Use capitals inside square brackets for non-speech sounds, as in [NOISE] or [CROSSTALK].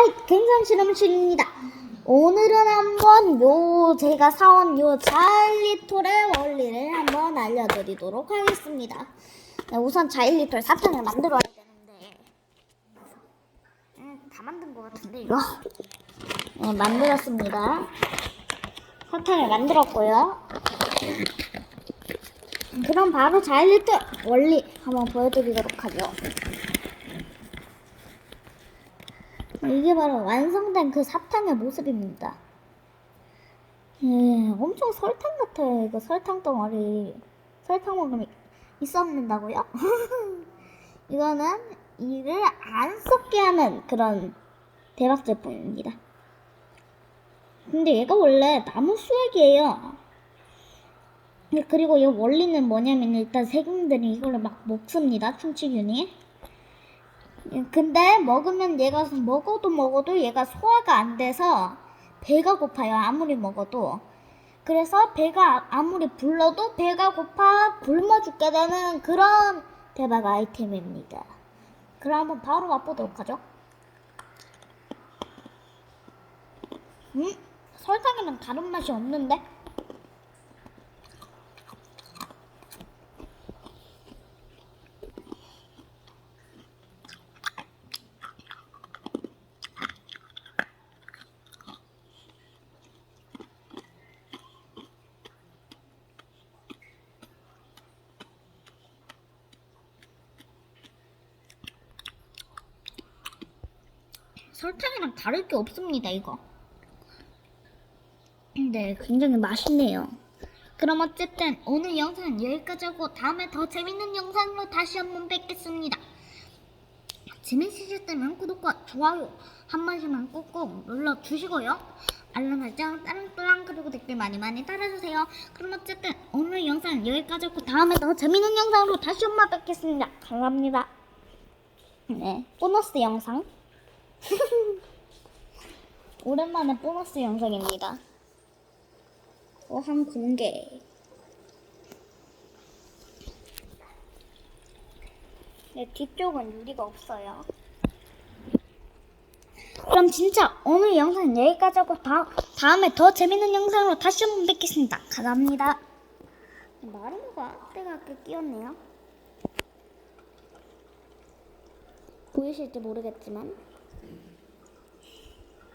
하이 굉장히 실험실입니다. 오늘은 한번 요 제가 사온 요 자일리톨의 원리를 한번 알려드리도록 하겠습니다. 네, 우선 자일리톨 사탕을 만들어야 되는데 음, 다 만든 것 같은데 이거 네, 만들었습니다. 사탕을 만들었고요. 그럼 바로 자일리톨 원리 한번 보여드리도록 하죠. 이게 바로 완성된 그 사탕의 모습입니다. 예, 엄청 설탕 같아요. 이거 설탕 덩어리. 설탕 먹으면 있었는다고요? [LAUGHS] 이거는 이를 안 썩게 하는 그런 대박 제품입니다. 근데 얘가 원래 나무 수액이에요. 예, 그리고 이 원리는 뭐냐면 일단 세균들이 이걸로 막 먹습니다. 충치균이. 예, 근데 먹으면 얘가 먹어도 먹어도 얘가 소화가 안 돼서 배가 고파요. 아무리 먹어도. 그래서 배가 아무리 불러도 배가 고파 굶어 죽게 되는 그런 대박 아이템입니다. 그럼 한번 바로 맛보도록 하죠. 음? 설탕이랑 다른 맛이 없는데? 설탕이랑 다를 게 없습니다, 이거. 네, 굉장히 맛있네요. 그럼 어쨌든 오늘 영상은 여기까지 하고 다음에 더 재밌는 영상으로 다시 한번 뵙겠습니다. 재밌으셨다면 구독과 좋아요 한 번씩만 꾹꾹 눌러주시고요. 알람 설정 따랑따랑 그리고 댓글 많이 많이 달아주세요. 그럼 어쨌든 오늘 영상은 여기까지 하고 다음에 더 재밌는 영상으로 다시 한번 뵙겠습니다. 감사합니다. 네, 보너스 영상. [LAUGHS] 오랜만에 보너스 영상입니다. 어한 공개. 네, 뒤쪽은 유리가 없어요. 그럼 진짜 오늘 영상은 여기까지 하고 다, 다음에 더 재밌는 영상으로 다시 한번 뵙겠습니다. 감사합니다. 마르모가 때가 꽤 끼었네요. 보이실지 모르겠지만 Thank you.